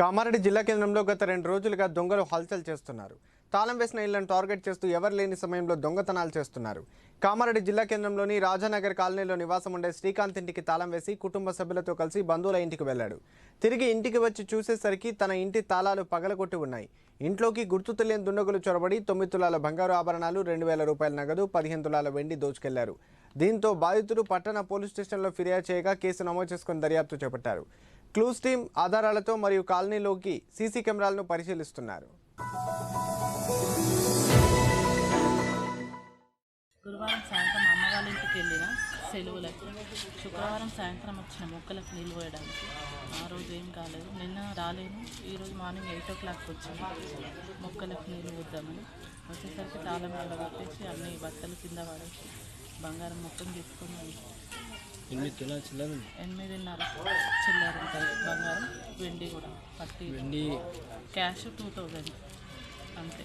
కామారెడ్డి జిల్లా కేంద్రంలో గత రెండు రోజులుగా దొంగలు హల్చల్ చేస్తున్నారు. తాళం వేసిన ఇళ్ళను టార్గెట్ చేస్తూ ఎవరు లేని సమయంలో దొంగతనాలు చేస్తున్నారు. కామారెడ్డి జిల్లా కేంద్రంలోని రాజానగర్ కాలనీలో నివాసం ఉండే శ్రీకాంత్ ఇంటికి తాళం వేసి కుటుంబ సభ్యులతో కలిసి బంధువుల ఇంటికి వెళ్ళాడు తిరిగి ఇంటికి వచ్చి చూసేసరికి తన ఇంటి తాళాలు పగలగొట్టి ఉన్నాయి. ఇంట్లోకి గుర్తు తెలియని దుండగులు చొరబడి తొమ్మిది తులాల బంగారు ఆభరణాలు రెండు వేల రూపాయల నగదు పదిహేను తులాల వెండి దోచుకెళ్ళారు. దీంతో బాధితుడు పట్టణ పోలీస్ స్టేషన్లో ఫిర్యాదు చేయగా కేసు నమోదు చేసుకుని దర్యాప్తు చేపట్టారు. క్లూస్ టీం ఆధారాలతో మరియు కాలనీలోకి సీసీ కెమెరాలను పరిశీలిస్తున్నారు. గురువారం సాయంత్రం అమ్మ వాళ్ళ ఇంటికి వెళ్ళిన సెలవులకి శుక్రవారం సాయంత్రం వచ్చిన మొక్కలకు నీళ్ళు పోయడానికి. ఆ రోజు ఏం కాలేదు. నిన్న రాలేను. ఈరోజు మార్నింగ్ ఎయిట్ ఓ క్లాక్ వచ్చాను. మొక్కలకు నీళ్ళు పోద్దామని. వచ్చేసరికి తాళం వల్ల కొట్టేసి అన్ని బట్టలు కింద పడేసి బంగారం మొత్తం తీసుకొని వెళ్ళి ఎనిమిది. ఎనిమిదిన్నర. చిల్లర ఉంటుంది బంగారం వెండి కూడా పట్టి. వెండి. క్యాష్ టూ థౌజండ్ అంతే.